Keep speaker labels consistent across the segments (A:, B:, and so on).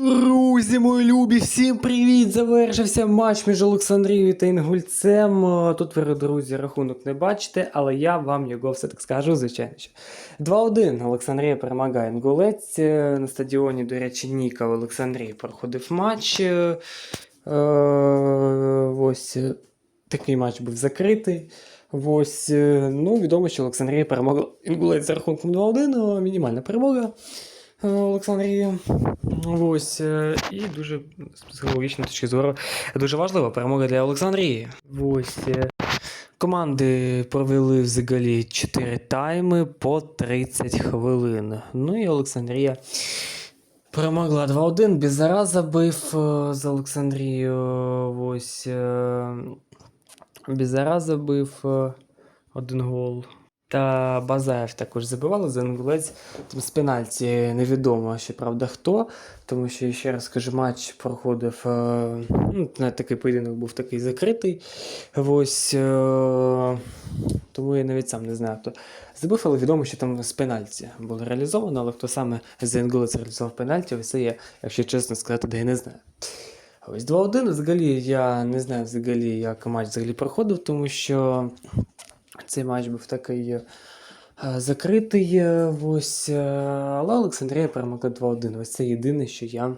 A: Друзі, мої любі, всім привіт! Завершився матч між Олександрією та Інгульцем. Е, Тут ви, друзі, рахунок не бачите, але я вам його все так скажу, звичайно. що. 2-1. Олександрія перемагає Інгулець. Е, На стадіоні, до речі, Ніка в Олександрії проходив матч. Е, Ось такий матч був закритий. Ось, ну, відомо, що Олександрія перемогла Інгулець за рахунком 2-1, мінімальна перемога. Е, Олександрії. Ось е, і дуже з психологічної точки зору дуже важлива перемога для Олександрії. Ось е, команди провели взагалі 4 тайми по 30 хвилин. Ну і Олександрія перемогла 2-1. Бізара забив з Олександрією. Ось Бізара забив один гол. Та Базаєв також забивали за Інгулець. Там з пенальті невідомо, ще правда хто, тому що ще раз кажу, матч проходив. е, Ну, такий поєдинок був такий закритий. Ось, е, тому я навіть сам не знаю, хто забив, але відомо, що там з пенальті було реалізовано, але хто саме за Інгулець реалізував пенальті, ось це я, якщо чесно сказати, де я не знаю. Ось 2-1 взагалі я не знаю взагалі, як матч взагалі проходив, тому що цей матч був такий е, закритий. е, Ось, е, але Олександрія перемогла 2-1. Ось це єдине, що я,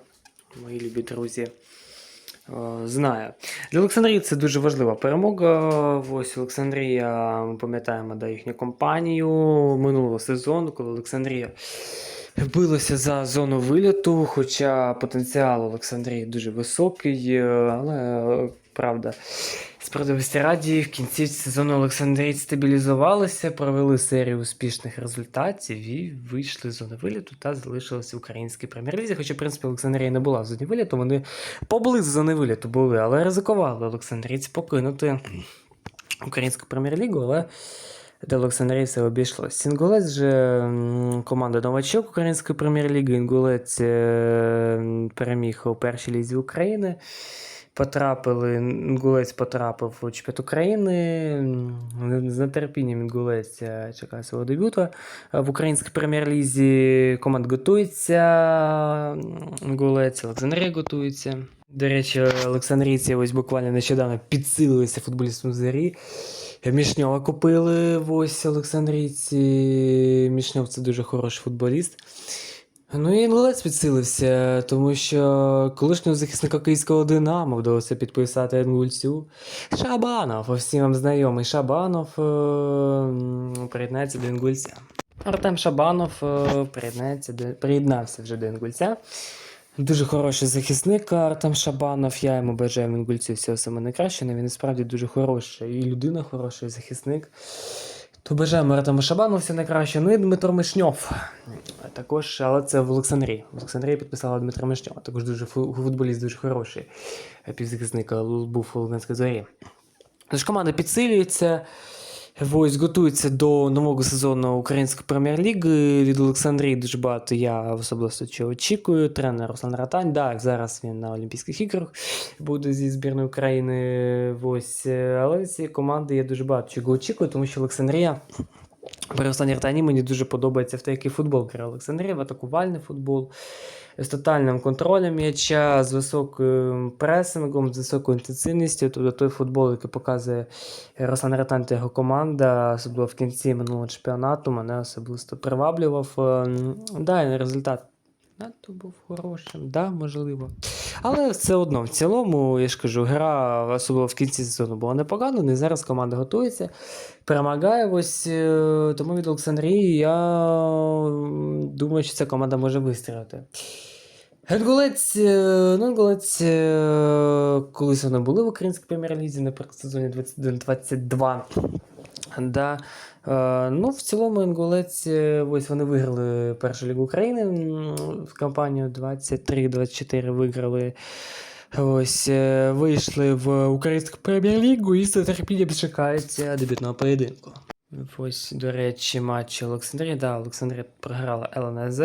A: мої любі друзі, знаю. Для Олександрії це дуже важлива перемога. Ось Олександрія, ми пам'ятаємо да, їхню компанію минулого сезону, коли Олександрія. Билося за зону виліту, хоча потенціал Олександрії дуже високий, але правда, справедливості раді в кінці сезону Олександрійці стабілізувалися, провели серію успішних результатів і вийшли з зони виліту та залишилися в українській прем'єр-лізі. Хоча, в принципі, Олександрія не була в зоні виліту, вони поблизу зони виліту були, але ризикували Олександрійці покинути українську прем'єр-лігу, але де Олександрії все обійшлось. Сінгулець же команда новачок Української прем'єр-ліги. Інгулець е, переміг у першій лізі України. Потрапили, Інгулець потрапив у чемпіонат України. З нетерпінням Інгулець е, чекає свого дебюту. Е, В українській прем'єр-лізі команд готується. Інгулець, Олександрія готується. До речі, Олександрійці ось буквально нещодавно підсилилися футболістом зарі. Мішньова купили ось Олександрійці. Мішньов це дуже хороший футболіст. Ну і Інгулець підсилився, тому що колишнього захисника київського Динамо вдалося підписати Інгульцю. Шабанов, всім вам знайомий Шабанов е, приєднається до Інгульця. Артем Шабанов е, приєднається до, приєднався вже до Інгульця. Дуже хороший захисник Артем Шабанов. Я йому бажаю Інгульцю всього саме найкращого. Він насправді дуже хороший. І людина хороша, захисник. То бажаємо радому Шабану все найкраще. Ну і Дмитро Мишньов. Також, але це в Олександрії. В Олександрії підписала Дмитро Мишньов. Також дуже футболіст дуже хороший. Півзахисник е, був у Луганській зорі. Тож команда підсилюється. Ось готується до нового сезону Української прем'єр-ліги. Від Олександрії дуже багато я особисто чого очікую. Тренер Руслан Ратань. Так, зараз він на Олімпійських іграх буде зі збірної України. Ось, але цієї команди я дуже багато чого очікую, тому що Олександрія. При останній мені дуже подобається в те, який футбол грає Олександрів, атакувальний футбол з тотальним контролем м'яча, з високим пресингом, з високою інтенсивністю. Тобто той футбол, який показує Руслан Ретан та його команда, особливо в кінці минулого чемпіонату, мене особисто приваблював. Ем, Да, і результат надто був хорошим, да, можливо. Але все одно, в цілому, я ж кажу, гра, особливо в кінці сезону, була непогана. І зараз команда готується, перемагає. Ось е, тому від Олександрії я думаю, що ця команда може вистрілити. Генгулець, е, ну, Генгулець, е, колись вони були в українській прем'єр-лізі на сезоні 21-22. Да. Е, ну, в цілому Інгулець, е, ось вони виграли першу лігу України в кампанію 23-24 виграли. Ось е, вийшли в українську прем'єр-лігу і з нетерпінням чекають е, дебютного поєдинку. Ось, до речі, матч Олександрії. Да, Олександрія програла ЛНЗ.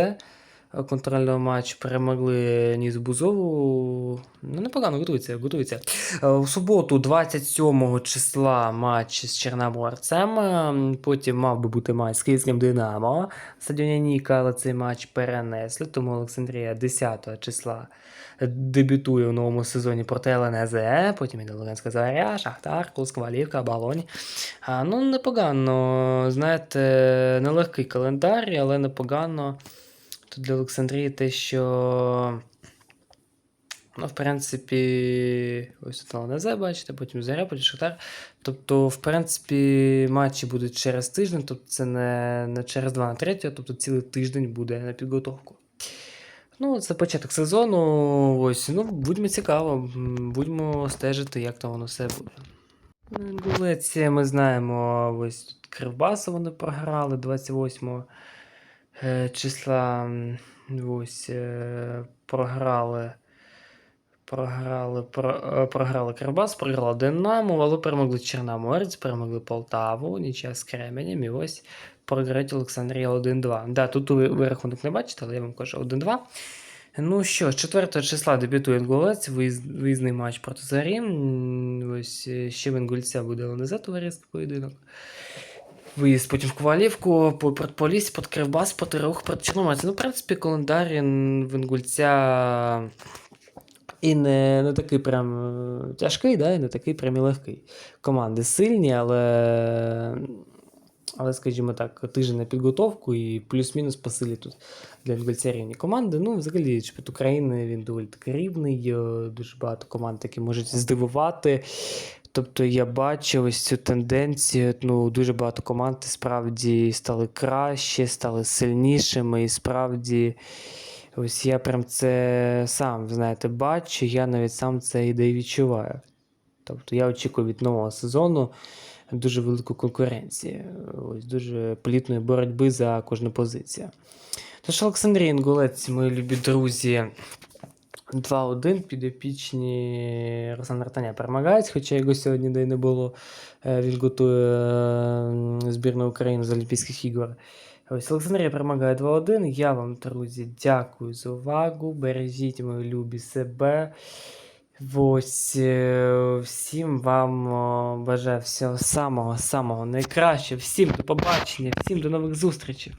A: Е, контрольного матчу перемогли Ніс Бузову. Ну, непогано готується, готується. Е, У суботу, 27 числа, матч з Чорноморцем. Ем, Потім мав би бути матч з Київським Динамо. Стадіоні Ніка, але цей матч перенесли, тому Олександрія 10 числа дебютує у новому сезоні проти ЛНЗ, потім іде Луганська Заря, Шахтар, Курська Валівка, Балонь. Ну, непогано. Знаєте, нелегкий календар, але непогано. Тут для Олександрії те, що. Ну, в принципі, ось тут ЛНЗ, бачите, потім Заря, потім Шахтар. Тобто, в принципі, матчі будуть через тиждень, тобто це не, не через 2 на 3, тобто цілий тиждень буде на підготовку. Ну, це початок сезону. Ось, ну, будьмо цікаво, будьмо стежити, як там воно все буде. Ну, ми знаємо, ось тут Кривбасу вони програли 28 е, числа. Ось е, програли. Програли, про, е, програли Кривбас, програли Динамо, але перемогли Чорноморець, перемогли Полтаву, нічия з Кременем, і ось програють Олександрія 1-2. Да, тут ви, ви рахунок не бачите, але я вам кажу 1-2. Ну що, 4 числа дебютує Інгулець, виїз, виїзний матч проти Зарі. Ось е, ще в Інгульця буде ЛНЗ товариський поєдинок. Виїзд потім в Ковалівку, по- проти Полісся, проти Кривбас, проти Рух, проти Чорноморця. Ну, в принципі, календар ін- в Інгульця і не, не такий прям е, тяжкий, да, і не такий прям і легкий. Команди сильні, але, але скажімо так, тиждень на підготовку і плюс-мінус посилі тут для Інгульця рівні команди. Ну, взагалі, чемпіонат України він доволі таки рівний, дуже багато команд, які можуть здивувати. Тобто я бачу ось цю тенденцію. Ну, дуже багато команд справді стали краще, стали сильнішими, і справді, ось я прям це сам, знаєте, бачу, я навіть сам це і відчуваю. Тобто я очікую від нового сезону дуже велику конкуренцію, ось дуже плітної боротьби за кожну позицію. Тож Олександрій Інгулець, мої любі друзі, 2-1 підопічні Руслан Ротаня перемагають, хоча його сьогодні де не було. Е, Він готує е, збірну України з Олімпійських ігор. Ось Олександрія перемагає 2-1. Я вам, друзі, дякую за увагу. Бережіть мої любі себе. Ось е, всім вам бажаю всього самого самого найкращого. Всім до побачення, всім до нових зустрічей.